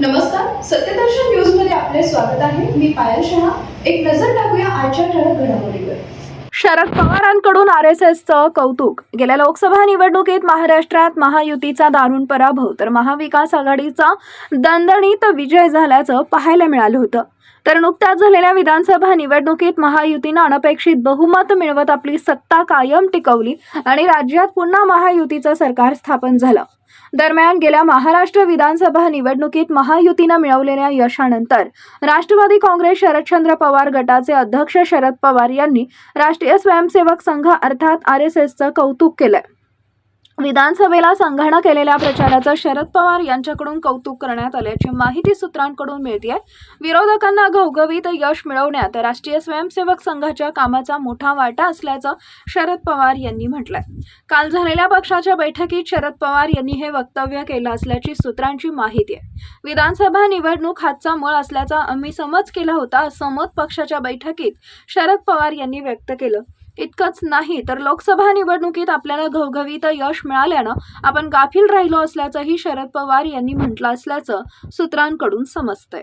नमस्कार सत्यदर्शन न्यूजमध्ये आपले स्वागत आहे. मी पायल शहा. एक नजर टाकूया आजच्या ठळक घडामोडीवर. शरद पवारांकडून आर एस एसचं कौतुक. गेल्या लोकसभा निवडणुकीत महाराष्ट्रात महायुतीचा दारुण पराभव तर महाविकास आघाडीचा दणदणीत विजय झाल्याचं पाहायला मिळालं होतं. तर नुकत्याच झालेल्या विधानसभा निवडणुकीत महायुतीनं अनपेक्षित बहुमत मिळवत आपली सत्ता कायम टिकवली आणि राज्यात पुन्हा महायुतीचं सरकार स्थापन झालं. दरम्यान गेल्या महाराष्ट्र विधानसभा निवडणुकीत महायुतीनं मिळवलेल्या यशानंतर राष्ट्रवादी काँग्रेस शरदचंद्र पवार गटाचे अध्यक्ष शरद पवार यांनी राष्ट्रीय स्वयंसेवक संघ अर्थात आर एस एसचं कौतुक केलंय. विधानसभेला संघानं केलेल्या प्रचाराचं शरद पवार यांच्याकडून कौतुक करण्यात आल्याची माहिती सूत्रांकडून मिळते विरोधकांना घवघवीत यश मिळवण्यात राष्ट्रीय स्वयंसेवक संघाच्या कामाचा मोठा वाटा असल्याचं शरद पवार यांनी म्हटलंय. काल झालेल्या पक्षाच्या बैठकीत शरद पवार यांनी हे वक्तव्य केलं असल्याची सूत्रांची माहिती आहे. विधानसभा निवडणूक हातचा मळ असल्याचा आम्ही समज केला होता असं मत पक्षाच्या बैठकीत शरद पवार यांनी व्यक्त केलं. इतकंच नाही तर लोकसभा निवडणुकीत आपल्याला घवघवीत यश मिळाल्यानं आपण गाफील राहिलो असल्याचंही शरद पवार यांनी म्हटलं असल्याचं सूत्रांकडून समजतंय.